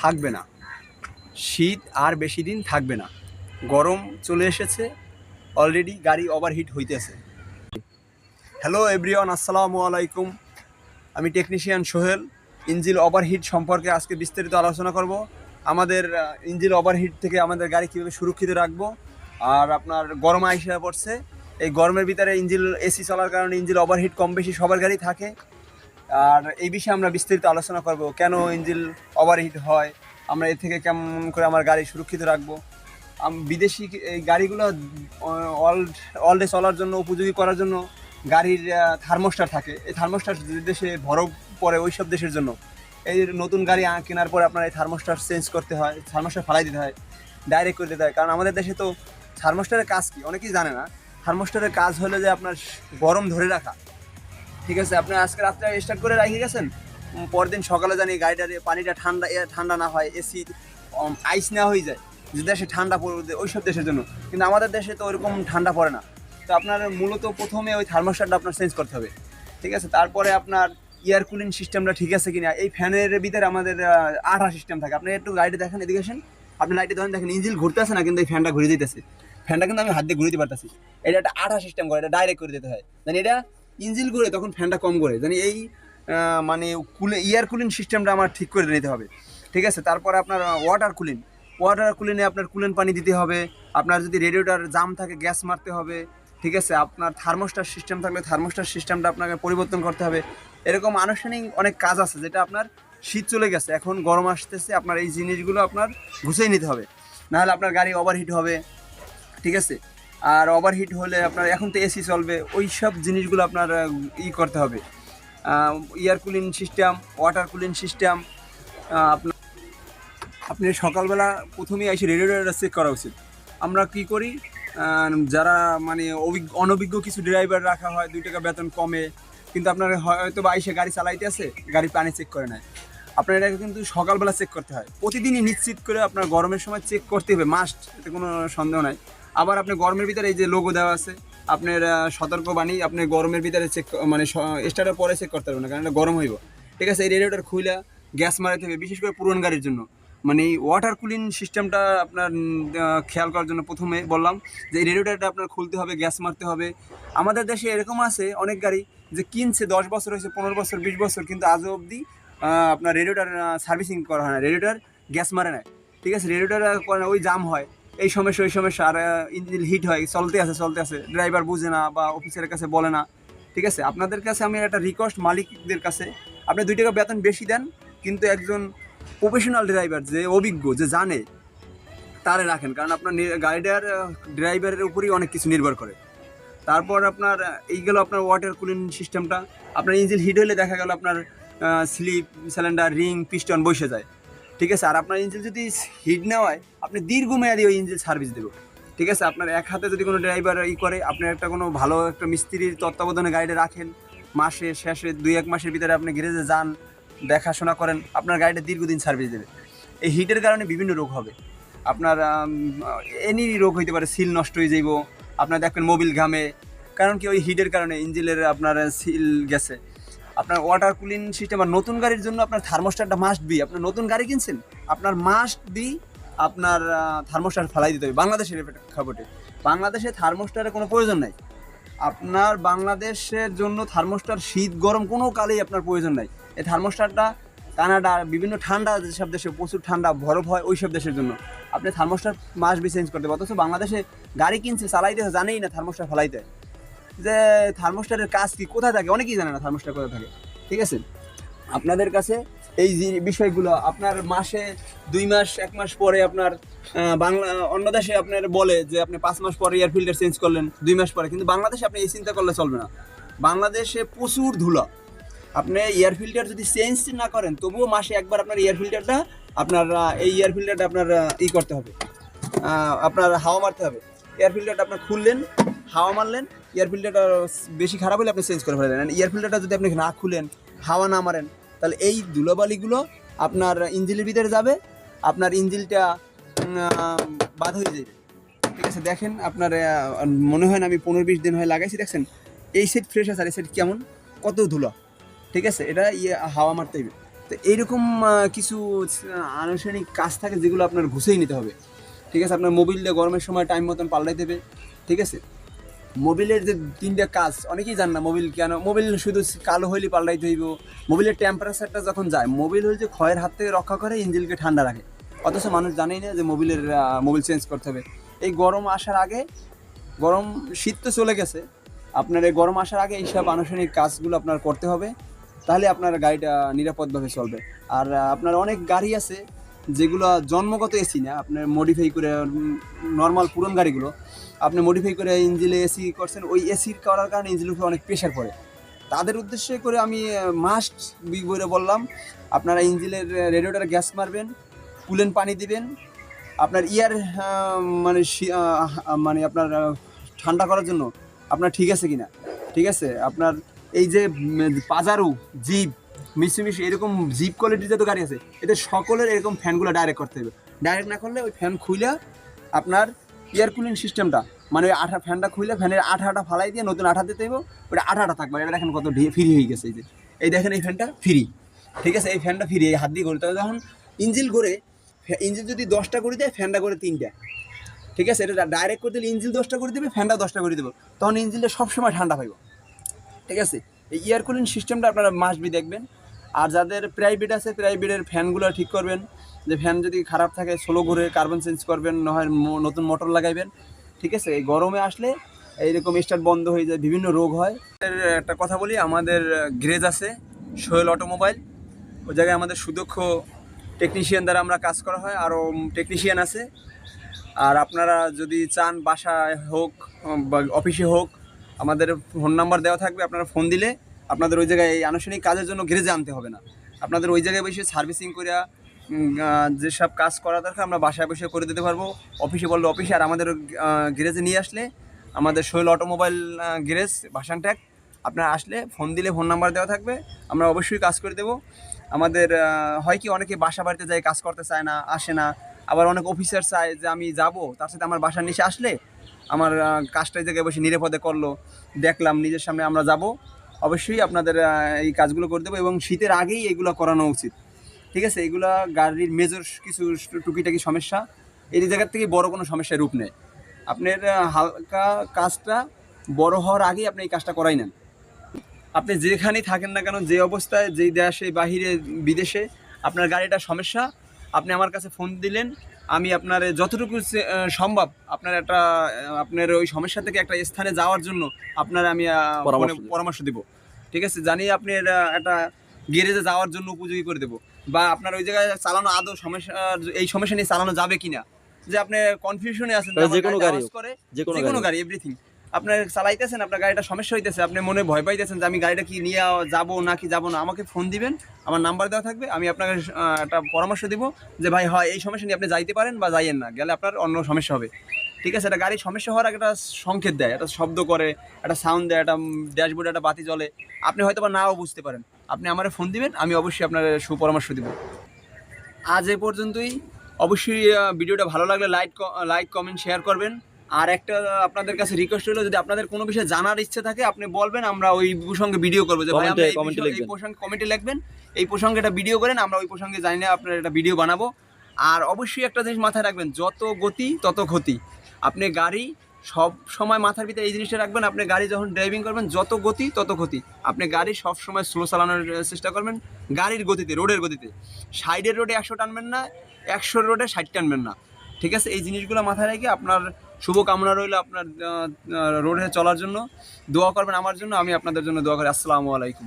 থাকবে না। শীত আর বেশি দিন থাকবে না। গরম চলে এসেছে। অলরেডি গাড়ি ওভারহিট হইতেছে। হ্যালো এভরিওয়ান আসসালামু আলাইকুম। আমি টেকনিশিয়ান সোহেল। ইঞ্জিল ওভারহিট সম্পর্কে আজকে বিস্তারিত আলোচনা করব। আমাদের ইঞ্জিল ওভারহিট থেকে আমাদের গাড়ি কীভাবে সুরক্ষিত রাখব। আর আপনার গরম আইসা পড়ছে। এই গরমের ভিতরে ইঞ্জিল এসি চলার কারণে ইঞ্জিল ওভারহিট কম বেশি সবার গাড়ি থাকে। আর এই বিষয়ে আমরা বিস্তারিত আলোচনা করব। কেন ইঞ্জিল ওভারহিট হয়? আমরা এর থেকে কেমন করে আমার গাড়ি সুরক্ষিত রাখব? বিদেশি এই গাড়িগুলো অল্ড অল ডে চলার জন্য, উপযোগী করার জন্য গাড়ির থার্মোস্টার থাকে। এই থার্মোস্টার যে দেশে বরফ পড়ে, ওই সব দেশের জন্য। এই নতুন গাড়ি কেনার পরে আপনার এই থার্মোস্টার চেঞ্জ করতে হয় থার্মোস্টার ফালাই দিতে হয় ডাইরেক্ট করে দিতে হয়। কারণ আমাদের দেশে তো থার্মোস্টারের কাজ কি? অনেকেই জানে না। থার্মোস্টারের কাজ হলো যে আপনার গরম ধরে রাখা। ঠিক আছে, আপনি আজকে রাত্রে স্টার্ট করে রেখে গেছেন? পরদিন সকালে জানি গাড়িটার পানিটা ঠান্ডা ঠান্ডা না হয় এসি আইস না হয়ে যায়। যে দেশে ঠান্ডা পড়বে ওই সব দেশের জন্য। কিন্তু আমাদের দেশে তো ওরকম ঠান্ডা পড়ে না। তো আপনার মূলত প্রথমে ওই থার্মোস্টারটা আপনার চেঞ্জ করতে হবে। ঠিক আছে, তারপরে আপনার এয়ার কুলিং সিস্টেমটা ঠিক আছে কিনা? এই ফ্যানের ভিতরে আমাদের আঠা সিস্টেম থাকে। আপনি একটু গাড়িটা দেখেন, এদিকে আসেন। আপনি লাইটে ধরেন, দেখেন ইঞ্জিল ঘুরতে আছে না, কিন্তু এই ফ্যানটা ঘুরে দিতেছে ফ্যানটা কিন্তু আমি হাত দিয়ে ঘুরে দিতে পারতেছি। এটা একটা আঠা সিস্টেম করে, এটা ডাইরেক্ট করে দিতে হয়। জানি এটা ইঞ্জিল ঘুরে তখন ফ্যানটা কম করে জানি এই মানে কুলে এয়ার কুলিং সিস্টেমটা আমার ঠিক করে নিতে হবে। ঠিক আছে? তারপরে আপনার ওয়াটার কুলিং ওয়াটার কুলিনে আপনার কুলেন পানি দিতে হবে। আপনার যদি রেডিওটার জাম থাকে গ্যাস মারতে হবে। ঠিক আছে? আপনার থার্মোস্টার সিস্টেম থাকলে থার্মোস্টার সিস্টেমটা আপনাকে পরিবর্তন করতে হবে। এরকম আনুষ্ঠানিক অনেক কাজ আছে, যেটা আপনার শীত চলে গেছে। এখন গরম আসতেছে, আপনার এই জিনিসগুলো আপনার গুছিয়ে নিতে হবে। নাহলে আপনার গাড়ি ওভারহিট হবে। ঠিক আছে? আর ওভারহিট হলে আপনার এখন তো এসি চলবে, ওই সব জিনিসগুলো আপনার ই করতে হবে। Air cooling system water cooling system আপনার আপনি সকালবেলা প্রথমেই এসে রেডিওটা চেক করা উচিত। আমরা কি করি? যারা মানে অনভিজ্ঞ কিছু ড্রাইভার রাখা হয়, দুই টাকা বেতন কমে, কিন্তু আপনার হয়তো বা এসে গাড়ি চালাইতে আছে গাড়ি পানি চেক করে নেয়। আপনার এটাকে কিন্তু সকালবেলা চেক করতে হয়। প্রতিদিনই নিশ্চিত করে আপনার গরমের সময় চেক করতে হবে মাস্ট এতে কোনো সন্দেহ নাই। আবার আপনি গরমের ভিতরে এই যে লোগো দেওয়া আছে, আপনার সতর্কবাণী আপনি গরমের ভিতরে চেক মানে স্টার্টের পরে চেক করতে পারবেন না, কারণ গরম হইব। ঠিক আছে, এই রেডিওটার খুইলা গ্যাস মারাতে হবে, বিশেষ করে পুরনো গাড়ির জন্য। মানে এই ওয়াটার কুলিং সিস্টেমটা আপনার খেয়াল করার জন্য প্রথমে বললাম যে এই রেডিওটারটা আপনার খুলতে হবে গ্যাস মারতে হবে। আমাদের দেশে এরকম আছে অনেক গাড়ি যে কিনছে দশ বছর হয়েছে, পনেরো বছর, বিশ বছর, কিন্তু আজও অবধি আপনার রেডিওটার সার্ভিসিং করা হয় না রেডিওটার গ্যাস মারে না। ঠিক আছে রেডিওটার ওই জাম হয়। এই সমস্যা, ওই সমস্যা, আর ইঞ্জিন হিট হয়, চলতে আছে চলতে আছে ড্রাইভার বুঝে না বা অফিসারের কাছে বলে না। ঠিক আছে? আপনাদের কাছে আমি একটা রিকোয়েস্ট মালিকদের কাছে, আপনি দুই টাকা বেতন বেশি দেন, কিন্তু একজন প্রফেশনাল ড্রাইভার যে অভিজ্ঞ, যে জানে, তারে রাখেন। কারণ আপনার গাড়িটার ড্রাইভারের উপরই অনেক কিছু নির্ভর করে। তারপর আপনার এই গেল আপনার ওয়াটার কুলিং সিস্টেমটা আপনার ইঞ্জিন হিট হলে দেখা গেল আপনার স্লিপ সিলিন্ডার রিং পিস্টন বসে যায়। ঠিক আছে? আর আপনার ইঞ্জিন যদি হিট না হয়, আপনি দীর্ঘমেয়াদী ওই ইঞ্জিন সার্ভিস দেবো। ঠিক আছে? আপনার এক হাতে যদি কোনো ড্রাইভার ই করে, আপনি একটা কোনো ভালো একটা মিস্ত্রির তত্ত্বাবধানে গাড়িটা রাখেন, মাসে, শেষে, দুই, এক মাসের ভিতরে আপনি গ্যারেজে যান, দেখাশোনা করেন, আপনার গাড়িটা দীর্ঘদিন সার্ভিস দেবে। এই হিটের কারণে বিভিন্ন রোগ হবে। আপনার এনি রোগ হইতে পারে, সিল নষ্ট হয়ে যাইব। আপনার দেখবেন মোবিল ঘামে। কারণ কি ওই হিটের কারণে ইঞ্জিনের আপনার সিল গেছে। আপনার ওয়াটার কুলিং সিস্টেম আর নতুন গাড়ির জন্য আপনার থার্মোস্টারটা মাস্ট বি আপনার নতুন গাড়ি কিনছেন, আপনার মাস্ট বি আপনার থার্মোস্টার ফেলাই দিতে হবে বাংলাদেশের খবরটি। বাংলাদেশে থার্মোস্টারের কোনো প্রয়োজন নাই। আপনার বাংলাদেশের জন্য থার্মোস্টার শীত গরম কোনো কালেই আপনার প্রয়োজন নাই। এই থার্মোস্টারটা কানাডা, বিভিন্ন ঠান্ডা যেসব দেশে প্রচুর ঠান্ডা, বরফ হয় ওই সব দেশের জন্য। আপনি থার্মোস্টার মাস বি চেঞ্জ করতে অথচ বাংলাদেশে গাড়ি কিনছে, চালাইতে জানেই না থার্মোস্টার ফেলাইতে। যে থার্মোস্টারের কাজ কি, কোথায় থাকে? অনেকেই জানে না থার্মোস্টার কোথায় থাকে। ঠিক আছে? আপনাদের কাছে এই যে বিষয়গুলো, আপনার মাসে দুই মাস, এক মাস পরে আপনার বাংলা, অন্য দেশে আপনার বলে যে আপনি পাঁচ মাস পরে এয়ার ফিল্টার চেঞ্জ করলেন, দুই মাস পরে। কিন্তু বাংলাদেশে আপনি এই চিন্তা করলে চলবে না। বাংলাদেশে প্রচুর ধুলো। আপনি এয়ার ফিল্টার যদি চেঞ্জ না করেন, তবুও মাসে একবার আপনার এয়ার ফিল্টারটা আপনার এই এয়ার ফিল্টারটা আপনার ই করতে হবে। আপনার হাওয়া মারতে হবে। এয়ার ফিল্টারটা আপনার খুললেন হাওয়া মারলেন এয়ার ফিল্টারটা বেশি খারাপ হলে আপনি চেঞ্জ করে ফেলেন। এয়ার ফিল্টারটা যদি আপনি না খুলেন, হাওয়া না মারেন, তাহলে এই ধুলোবালিগুলো আপনার ইঞ্জিলের ভিতরে যাবে, আপনার ইঞ্জিলটা বাদ হয়ে যাবে। ঠিক আছে, দেখেন আপনার মনে হয় না আমি পনেরো বিশ দিন হয়ে লাগাইছি, দেখছেন? এই সেট ফ্রেশ আছে, আর এই সেট কেমন? কত ধুলো। ঠিক আছে, এটা ইয়ে হাওয়া মারতে হবে। তো এইরকম কিছু আনুষ্ঠানিক কাজ থাকে যেগুলো আপনার ঘুষেই নিতে হবে। ঠিক আছে, আপনার মোবিলটা গরমের সময় টাইম মতন পাল্টাই দেবে ঠিক আছে মোবিলের যে তিনটা কাজ, অনেকেই জান না মোবিল কেন, মোবিল শুধু কালো হইলে পাল্টাইতে হইব। মোবিলের টেম্পারেচারটা যখন যায়, মোবিল হল যে ক্ষয়ের হাত থেকে রক্ষা করে, ইঞ্জিনকে ঠান্ডা রাখে। অথচ মানুষ জানেই না যে মোবিলের মোবিল চেঞ্জ করতে হবে। এই গরম আসার আগে, গরম শীত তো চলে গেছে, আপনার এই গরম আসার আগে এইসব আনুষ্ঠানিক কাজগুলো আপনার করতে হবে, তাহলে আপনার গাড়িটা নিরাপদভাবে চলবে। আর আপনার অনেক গাড়ি আছে, যেগুলো জন্মগত এসি না, আপনার মডিফাই করে নর্মাল পুরন গাড়িগুলো আপনি মডিফাই করে ইঞ্জিনে এসি করছেন, ওই এসি করার কারণে ইঞ্জিনের উপরে অনেক প্রেশার পড়ে। তাদের উদ্দেশ্যে করে আমি মাস্ট বিগ বলে বললাম, আপনারা ইঞ্জিনের রেডিওটার গ্যাস মারবেন কুলেন পানি দিবেন, আপনার ইয়ার মানে মানে আপনার ঠান্ডা করার জন্য আপনার ঠিক আছে কিনা? ঠিক আছে? আপনার এই যে পাজারু, জিপ, মিশিমিশি, এরকম জিপ কোয়ালিটির যত গাড়ি আছে, এদের সকলের এরকম ফ্যানগুলো ডাইরেক্ট করতে হবে। ডাইরেক্ট না করলে ওই ফ্যান খুইলা আপনার এয়ার কুলিং সিস্টেমটা মানে ওই আঠা ফ্যানটা খুলে ফ্যানের আঠা আঠাটা ফালাই দিয়ে নতুন আঠা দিতে হবে ওটা আঠাটা থাকবে। এবার দেখেন কত ফ্রি হয়ে গেছে এই যে। এই দেখেন এই ফ্যানটা ফ্রি ঠিক আছে? এই ফ্যানটা ফ্রি এই হাত দিয়ে করে তবে যখন ইঞ্জিল করে ইঞ্জিল যদি দশটা করে দেয় ফ্যানটা করে তিনটা। ঠিক আছে? এটা ডাইরেক্ট করে দিলে ইঞ্জিল দশটা করে দেবে ফ্যানটা দশটা করে দেবো। তখন ইঞ্জিনটা সবসময় ঠান্ডা পাইব। ঠিক আছে? এই এয়ার কুলিং সিস্টেমটা আপনারা মাসবি দেখবেন। আর যাদের প্রাইভেট আছে প্রাইভেটের ফ্যানগুলো ঠিক করবেন। যে ফ্যান যদি খারাপ থাকে স্লো ঘুরে কার্বন চেঞ্জ করবেন না হয় নতুন মোটর লাগাইবেন, ঠিক আছে? এই গরমে আসলে এইরকম স্টার্ট বন্ধ হয়ে যায়, বিভিন্ন রোগ হয়। একটা কথা বলি, আমাদের গ্রেজ আছে, সোহেল অটোমোবাইল ওই জায়গায় আমাদের সুদক্ষ টেকনিশিয়ান দ্বারা আমরা কাজ করা হয়, আরও টেকনিশিয়ান আছে। আর আপনারা যদি চান বাসায় হোক বা অফিসে হোক, আমাদের ফোন নাম্বার দেওয়া থাকবে, আপনারা ফোন দিলে আপনাদের ওই জায়গায় এই আনুষ্ঠানিক কাজের জন্য গ্রেজে আনতে হবে না। আপনাদের ওই জায়গায় বসে সার্ভিসিং করে যেসব কাজ করা দরকার আমরা বাসায় বসে করে দিতে পারব। অফিসে বললে, অফিসে আর আমাদের গ্যারেজে নিয়ে আসলে। আমাদের শৈল অটোমোবাইল গ্যারেজ ভাসান ট্যাগ। আপনারা আসলে ফোন দিলে ফোন নাম্বার দেওয়া থাকবে। আমরা অবশ্যই কাজ করে দেবো। আমাদের হয় কি অনেকে বাসা বাড়িতে যায় কাজ করতে চায় না, আসে না। আবার অনেক অফিসার চায় যে, আমি যাব, তার সাথে আমার বাসার নিচে আসলে আমার কাজটা জায়গায় বসে নিরাপদে করল। দেখলাম নিজের সামনে আমরা যাব। অবশ্যই আপনাদের এই কাজগুলো করে দেবো এবং শীতের আগেই এগুলো করানো উচিত। ঠিক আছে? এগুলা গাড়ির মেজর কিছু টুকিটাকি সমস্যা। এই জায়গার থেকে বড় কোনো সমস্যার রূপ নেয় আপনার হালকা কাজটা বড় হওয়ার আগেই আপনি এই কাজটা করাই নেন। আপনি যেখানেই থাকেন না কেন যে অবস্থায় যেই দেশে বাহিরে বিদেশে আপনার গাড়িটা সমস্যা আপনি আমার কাছে ফোন দিলেন। আমি আপনার যতটুকু সম্ভব আপনার একটা আপনার ওই সমস্যা থেকে একটা স্থানে যাওয়ার জন্য আপনার আমি পরামর্শ দেব। ঠিক আছে? জানি আপনি এটা একটা গ্যারেজে যাওয়ার জন্য উপযোগী করে দেবো। বা আপনার ওই জায়গায় চালানো আদৌ সমস্যা এই সমস্যা নিয়ে চালানো যাবে কিনা? যে আপনি কনফিউশনে আছেন যে কোনো গাড়ি করে যে কোনো গাড়ি গাড়ি এভরিথিং আপনার চালাইতেছেন আপনার গাড়িটা সমস্যা হইতেছে আপনি মনে ভয় পাইতেছেন যে আমি গাড়িটা কি নিয়ে যাব নাকি যাব না আমাকে ফোন দিবেন আমার নাম্বার দেওয়া থাকবে আমি আপনাকে একটা পরামর্শ দিব যে ভাই হয় এই সমস্যা নিয়ে আপনি যাইতে পারেন বা যাইয়েন না গেলে আপনার অন্য সমস্যা হবে। ঠিক আছে এটা গাড়ির সমস্যা হওয়ার একটা সংকেত দেয় একটা শব্দ করে একটা সাউন্ড দেয় একটা ড্যাশবোর্ডে একটা বাতি জ্বলে আপনি হয়তো বা নাও বুঝতে পারেন। আপনি আমার ফোন দিবেন আমি অবশ্যই আপনার সুপরামর্শ দিব। আজ এ পর্যন্তই। অবশ্যই ভিডিওটা ভালো লাগলে লাইক লাইক কমেন্ট শেয়ার করবেন। আর একটা আপনাদের কাছে রিকোয়েস্ট হলো যদি আপনাদের কোনো বিষয়ে জানার ইচ্ছে থাকে আপনি বলবেন আমরা ওই প্রসঙ্গে ভিডিও করব। যে ভাই এই। প্রসঙ্গে কমেন্টে লিখবেন। এই প্রসঙ্গে একটা ভিডিও করেন আমরা ওই প্রসঙ্গে জানি না আপনার একটা ভিডিও বানাবো। আর অবশ্যই একটা জিনিস মাথায় রাখবেন যত গতি তত ক্ষতি। আপনি গাড়ি সব সময় মাথার ভিতরে এই জিনিসটা রাখবেন, আপনি গাড়ি যখন ড্রাইভিং করবেন, যত গতি, তত ক্ষতি। আপনি গাড়ি সব সময় স্লো চালানোর চেষ্টা করবেন, গাড়ির গতিতে, রোডের গতিতে। সাইডের রোডে একশো টানবেন না একশো রোডে ষাট টানবেন না। ঠিক আছে? এই জিনিসগুলো মাথায় রেখে আপনার শুভ কামনা রইল আপনার রোডে চলার জন্য। দোয়া করবেন আমার জন্য, আমি আপনাদের জন্য দোয়া করি। আসসালামু আলাইকুম।